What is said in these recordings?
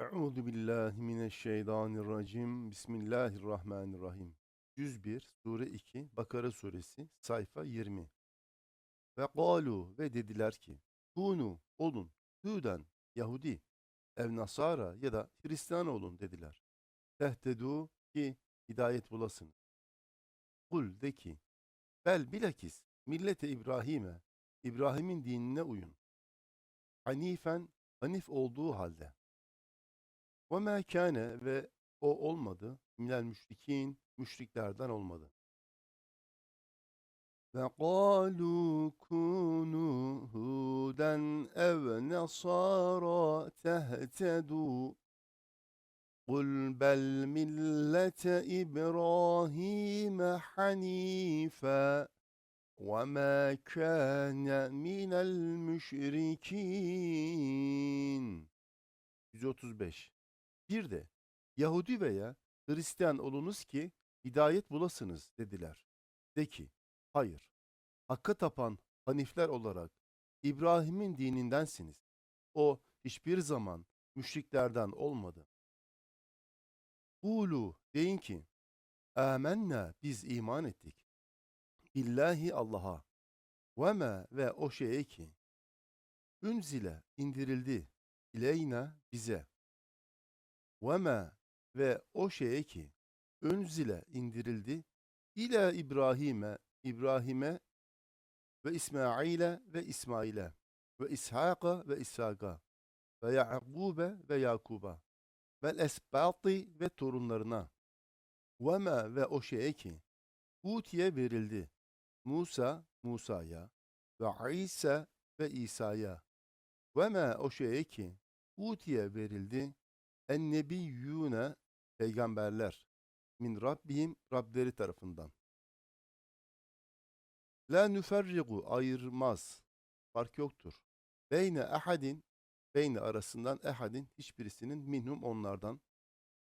Euzu billahi mineşşeytanirracim. Bismillahirrahmanirrahim. 101 Sure 2 Bakara suresi sayfa 20. Ve galu ve dediler ki kunu olun Huden Yahudi ev Nasara ya da Hristiyan olun dediler. Tehtedu ki hidayet bulasınız. Kul de ki bel bilakis millete İbrahim'e İbrahim'in dinine uyun. Hanifen hanif olduğu halde. Ve mekane ve o olmadı. Minel müşrikin müşriklerden olmadı. Ve kalu kunu huden ev nesara tehtedu. Kul bel millete İbrahim hanife ve ma kana minel 135 bir de Yahudi veya Hristiyan olunuz ki hidayet bulasınız dediler. De ki, hayır, Hakk'a tapan Hanifler olarak İbrahim'in dinindensiniz. O hiçbir zaman müşriklerden olmadı. Kulu deyin ki, Âmennâ biz iman ettik. Billahi Allah'a. Ve me ve o şeye ki, Ünzile indirildi ileyna bize. Me ve o şeye ki, Ünzile indirildi. İla İbrahim'e, İbrahim'e ve İsmail'e ve İsmail'e ve İshak'a ve İshak'a ve Ya'kub'e ve Yakub'a ve esbati ve torunlarına. Ve me ve o şeye ki Utiye verildi. Musa Musa'ya ve İsa ve İsa'ya. Ve me o şeye ki Utiye verildi en nebiyyûne peygamberler min Rabbihim Rableri tarafından. La nüferrigu ayırmaz. Fark yoktur. Beyne ahadin beyne arasından ehadin hiçbirisinin minhum onlardan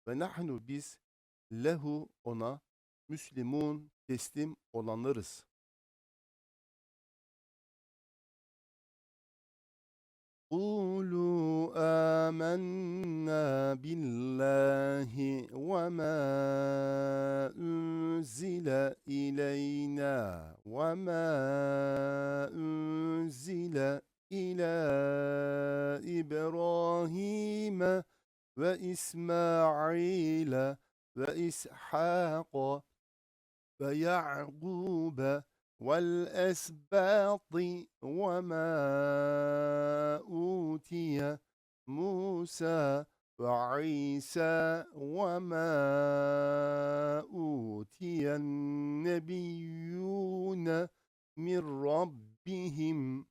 ve nahnu biz lehu ona müslimun teslim olanlarız. قولوا آمنا بالله وما أنزل إلينا وما أنزل إلى إبراهيم وإسماعيل وإسحاق ويعقوب والأسباط وما أوتي موسى وعيسى وما أوتي النبيون من ربهم.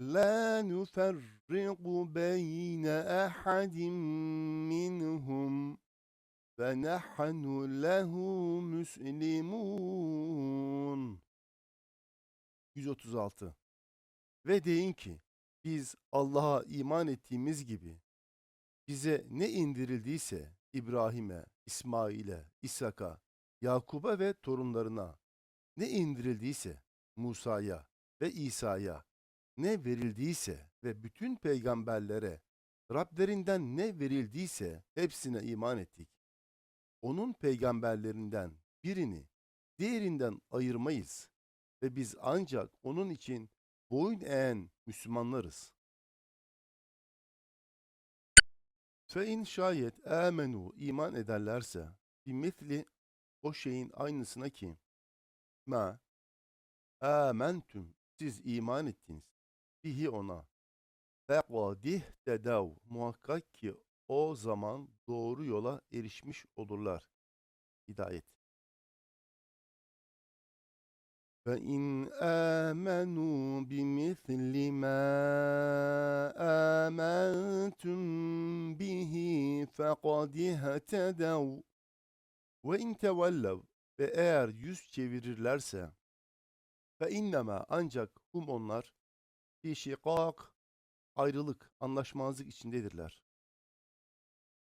لا نفرق بين أحد منهم. فَنَحْنُ لَهُ مُسْلِمُونَ 136 Ve deyin ki, biz Allah'a iman ettiğimiz gibi, bize ne indirildiyse İbrahim'e, İsmail'e, İshak'a, Yakub'a ve torunlarına, ne indirildiyse Musa'ya ve İsa'ya, ne verildiyse ve bütün peygamberlere, Rablerinden ne verildiyse hepsine iman ettik onun peygamberlerinden birini diğerinden ayırmayız ve biz ancak onun için boyun eğen Müslümanlarız. Fe in şayet amenu iman ederlerse bir mitli o şeyin aynısına ki ma amentum siz iman ettiniz bihi ona fekadih tedav muhakkak ki o zaman doğru yola erişmiş olurlar. Hidayet. Ve amenu bimithli ma amantum bihi fekad ihtedev ve in tevellev ve eğer yüz çevirirlerse fe innema ancak hum onlar bir şikak ayrılık, anlaşmazlık içindedirler.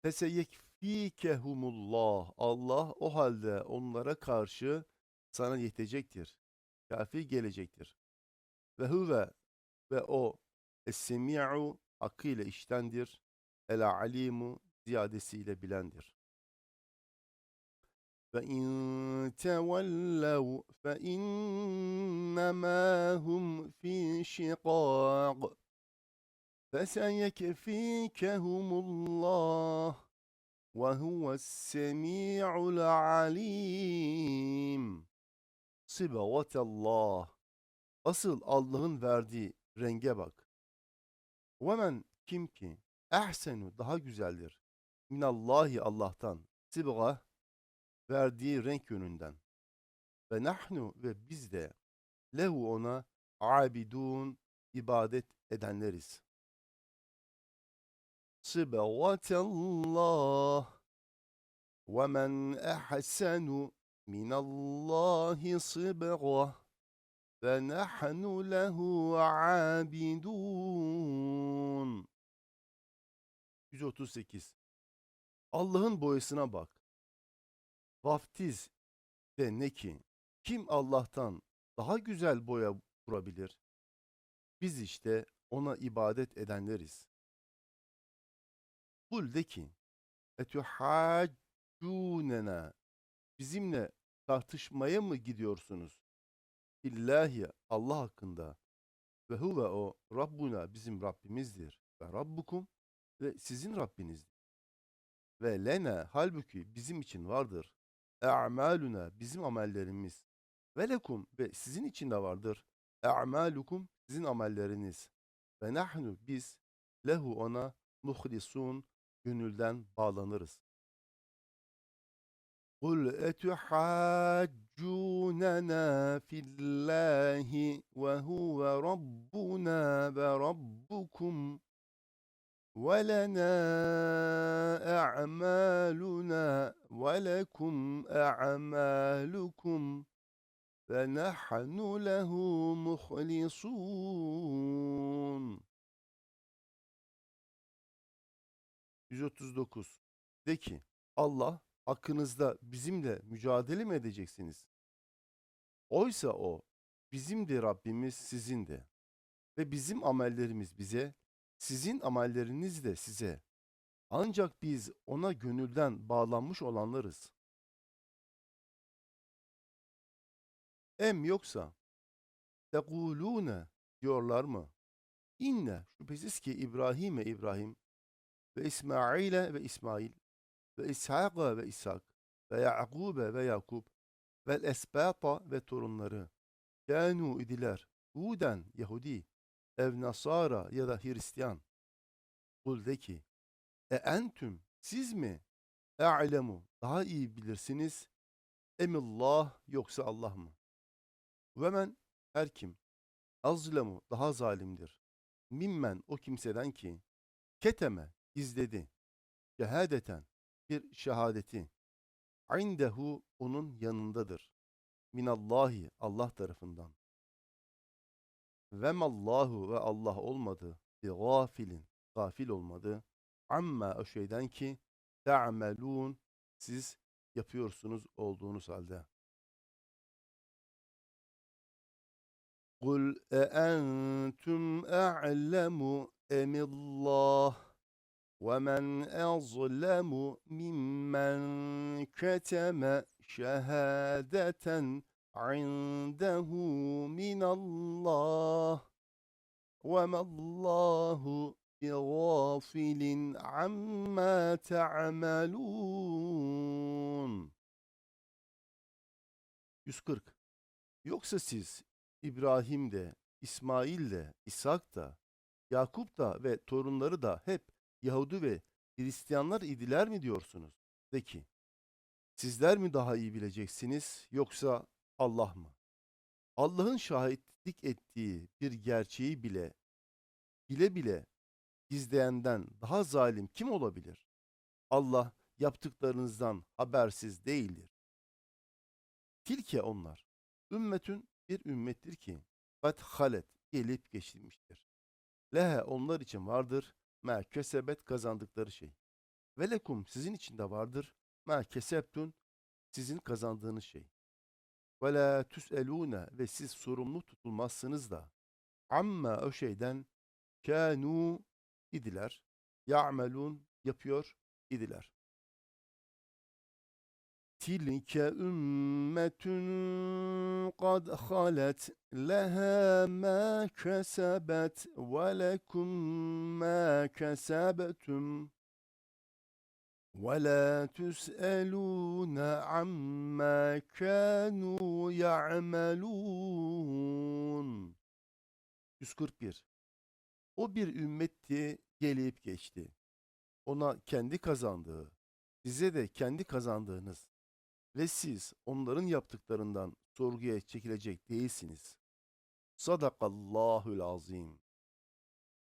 Feseyekfikehumullah. Allah o halde onlara karşı sana yetecektir. Kafi gelecektir. Ve huve ve o es-semi'u akıyla iştendir. El alimu ziyadesiyle bilendir. Ve in tevellev fe innemâ hum fi şikâg. فَسَيَكْفِيكَهُمُ اللّٰهُ وَهُوَ السَّمِيعُ الْعَلِيمُ Sıbavatallah. Asıl Allah'ın verdiği renge bak. Vemen kim ki ehsenu daha güzeldir. Minallahi Allah'tan. Sıbga verdiği renk yönünden. Ve nahnu ve biz de lehu ona abidun ibadet edenleriz. Sıbavatallah. وَمَنْ أَحْسَنُ مِنَ اللّٰهِ صِبْغَةً فَنَحْنُ لَهُ عَابِدُونَ 138 Allah'ın boyasına bak. Vaftiz de ne ki? Kim Allah'tan daha güzel boya kurabilir? Biz işte ona ibadet edenleriz. Kul de ki, etuhaccunena bizimle tartışmaya mı gidiyorsunuz? İllahi Allah hakkında ve huve o Rabbuna bizim Rabbimizdir ve Rabbukum ve sizin Rabbinizdir. Ve lena halbuki bizim için vardır. E'maluna bizim amellerimiz. Ve lekum ve sizin için de vardır. E'malukum sizin amelleriniz. Ve nahnu biz lehu ona muhlisun gönülden bağlanırız. قُلْ أَتُحَاجُّونَنَا فِي اللّٰهِ وَهُوَ رَبُّنَا وَرَبُّكُمْ وَلَنَا أَعْمَالُنَا وَلَكُمْ أَعْمَالُكُمْ فَنَحْنُ لَهُ مُخْلِصُونَ 139 De ki Allah hakkınızda bizimle mücadele mi edeceksiniz? Oysa o bizim de Rabbimiz sizin de ve bizim amellerimiz bize, sizin amelleriniz de size. Ancak biz ona gönülden bağlanmış olanlarız. Em yoksa tekulune diyorlar mı? İnne şüphesiz ki İbrahim'e İbrahim ve İsmail'e ve İsmail ve İshak'a ve İshak ve Ya'kub'e ve Yakup ve Esbata ve torunları kânû idiler Huden Yahudi ev Nasara ya da Hristiyan. Kul de ki e entüm siz mi e'lemu daha iyi bilirsiniz emillah yoksa Allah mı? Ve men her kim azlemu daha zalimdir. Mimmen o kimseden ki keteme gizledi. Şehadeten bir şehadeti. İndehu onun yanındadır. Minallahi Allah tarafından. Ve mallahu ve Allah olmadı. Bi gafilin gafil olmadı. Amma o şeyden ki te'amelun siz yapıyorsunuz olduğunuz halde. Kul e entum a'lemu emillah ومن أظلم ممن كتم شهادة عنده من الله وما الله بغافل عما تعملون 140 Yoksa siz İbrahim de, İsmail de, İshak da, Yakup da ve torunları da hep Yahudi ve Hristiyanlar idiler mi diyorsunuz? De ki, sizler mi daha iyi bileceksiniz yoksa Allah mı? Allah'ın şahitlik ettiği bir gerçeği bile, bile bile gizleyenden daha zalim kim olabilir? Allah yaptıklarınızdan habersiz değildir. Tilke onlar. Ümmetün bir ümmettir ki, kad halet gelip geçirmiştir. Lehe onlar için vardır ma kesebet kazandıkları şey. Ve lekum sizin için de vardır. Ma kesebtun sizin kazandığınız şey. Ve la tüselûne ve siz sorumlu tutulmazsınız da. Amma o şeyden kânû idiler ya'melun yapıyor idiler. Kad halet leha ma kesebet ve lekum ma kesebtum. Ve la tüs'elûne amma kânû ya'melûn. 141 O bir ümmetti gelip geçti. Ona kendi kazandığı, size de kendi kazandığınız ve siz onların yaptıklarından sorguya çekilecek değilsiniz. Sadakallahul azim.